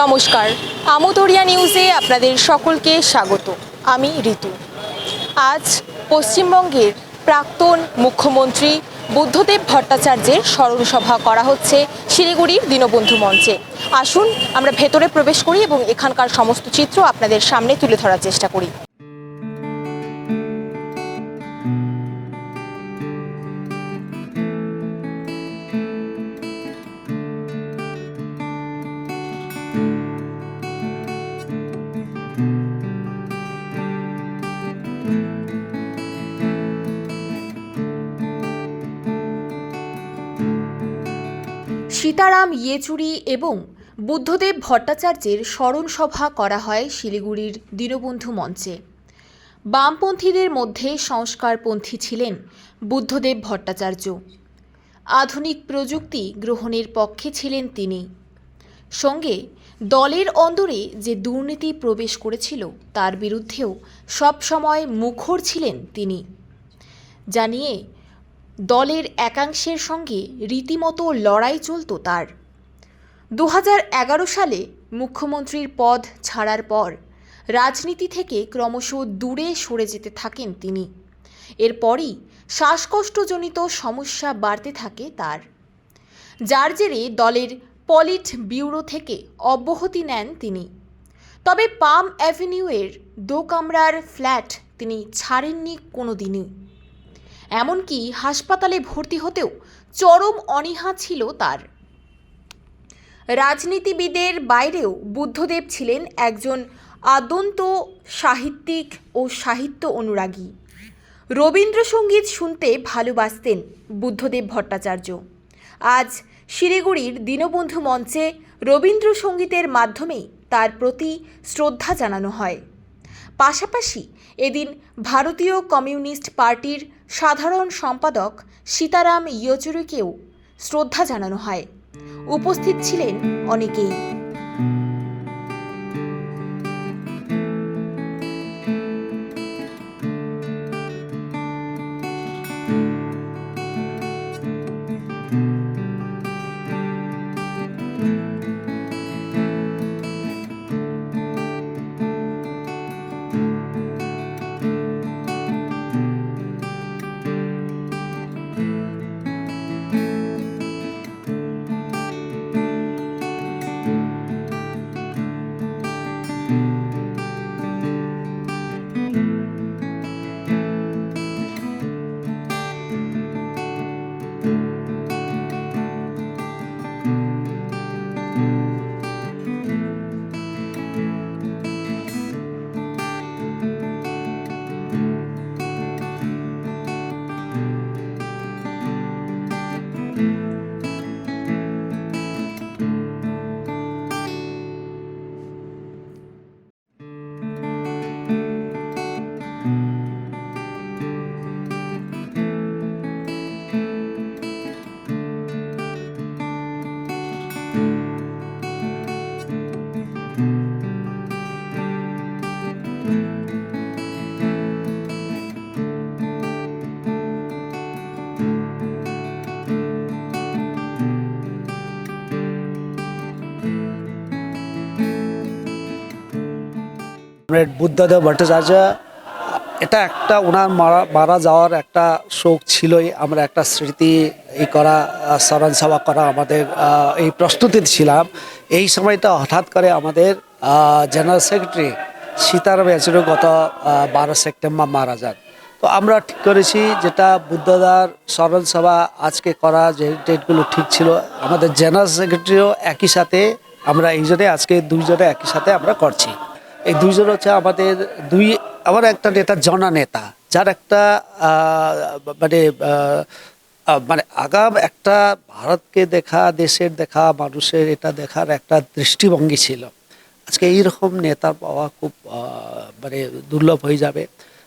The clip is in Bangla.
নমস্কার, আমোদরিয়া নিউজে আপনাদের সকলকে স্বাগত। আমি ঋতু। আজ পশ্চিমবঙ্গের প্রাক্তন মুখ্যমন্ত্রী বুদ্ধদেব ভট্টাচার্যের স্মরণসভা করা হচ্ছে শিলিগুড়ির দীনবন্ধু মঞ্চে। আসুন, আমরা ভেতরে প্রবেশ করি এবং এখানকার সমস্ত চিত্র আপনাদের সামনে তুলে ধরার চেষ্টা করি। সীতারাম ইয়েচুরি এবং বুদ্ধদেব ভট্টাচার্যের স্মরণ সভা করা হয় শিলিগুড়ির দীনবন্ধু মঞ্চে। বামপন্থীদের মধ্যে সংস্কারপন্থী ছিলেন বুদ্ধদেব ভট্টাচার্য। আধুনিক প্রযুক্তি গ্রহণের পক্ষে ছিলেন তিনি। সঙ্গে দলের অন্দরে যে দুর্নীতি প্রবেশ করেছিল, তার বিরুদ্ধেও সবসময় মুখর ছিলেন তিনি। জানিয়ে, দলের একাংশের সঙ্গে রীতিমতো লড়াই চলত তার। দু হাজার এগারো সালে মুখ্যমন্ত্রীর পদ ছাড়ার পর রাজনীতি থেকে ক্রমশ দূরে সরে যেতে থাকেন তিনি। এরপরই শ্বাসকষ্টজনিত সমস্যা বাড়তে থাকে তার। যার জেরে দলের পলিট ব্যুরো থেকে অব্যাহতি নেন তিনি। তবে পাম অ্যাভিনিউয়ের দো কামরার ফ্ল্যাট তিনি ছাড়েননি কোনো দিনই এমনকি হাসপাতালে ভর্তি হতেও চরম অনীহা ছিল তার। রাজনীতিবিদের বাইরেও বুদ্ধদেব ছিলেন একজন আদন্ত সাহিত্যিক ও সাহিত্য অনুরাগী। রবীন্দ্রসঙ্গীত শুনতে ভালোবাসতেন বুদ্ধদেব ভট্টাচার্য। আজ শিলিগুড়ির দীনবন্ধু মঞ্চে রবীন্দ্রসঙ্গীতের মাধ্যমেই তার প্রতি শ্রদ্ধা জানানো হয়। পাশাপাশি এদিন ভারতীয় কমিউনিস্ট পার্টির সাধারণ সম্পাদক সীতারাম ইয়েচুরিকেও শ্রদ্ধা জানানো হয়। উপস্থিত ছিলেন অনেকেই। কমরেড বুদ্ধদেব ভট্টাচার্য এটা একটা ওনার মারা মারা যাওয়ার একটা শোক ছিলই। আমরা একটা স্মৃতি ই করা স্মরণ সভা করা আমাদের এই প্রস্তুতি ছিলাম। এই সময়টা হঠাৎ করে আমাদের জেনারেল সেক্রেটারি সীতারাম ইয়েচুরি গত বারো সেপ্টেম্বর মারা যান। তো আমরা ঠিক করেছি যেটা বুদ্ধদার স্মরণ সভা আজকে করা যে ডেটগুলো ঠিক ছিল, আমাদের জেনারেল সেক্রেটারিও একই সাথে আমরা এই জন্য আজকে দুইজনে একই সাথে আমরা করছি। এই দুইজন হচ্ছে আমাদের দুই, আমার একটা নেতা জনা নেতা, যার একটা মানে মানে আগাম একটা ভারতকে দেখা, দেশের দেখা, মানুষের এটা দেখার একটা দৃষ্টিভঙ্গি ছিল। আজকে এইরকম নেতা পাওয়া খুব মানে দুর্লভ হয়ে যাবে।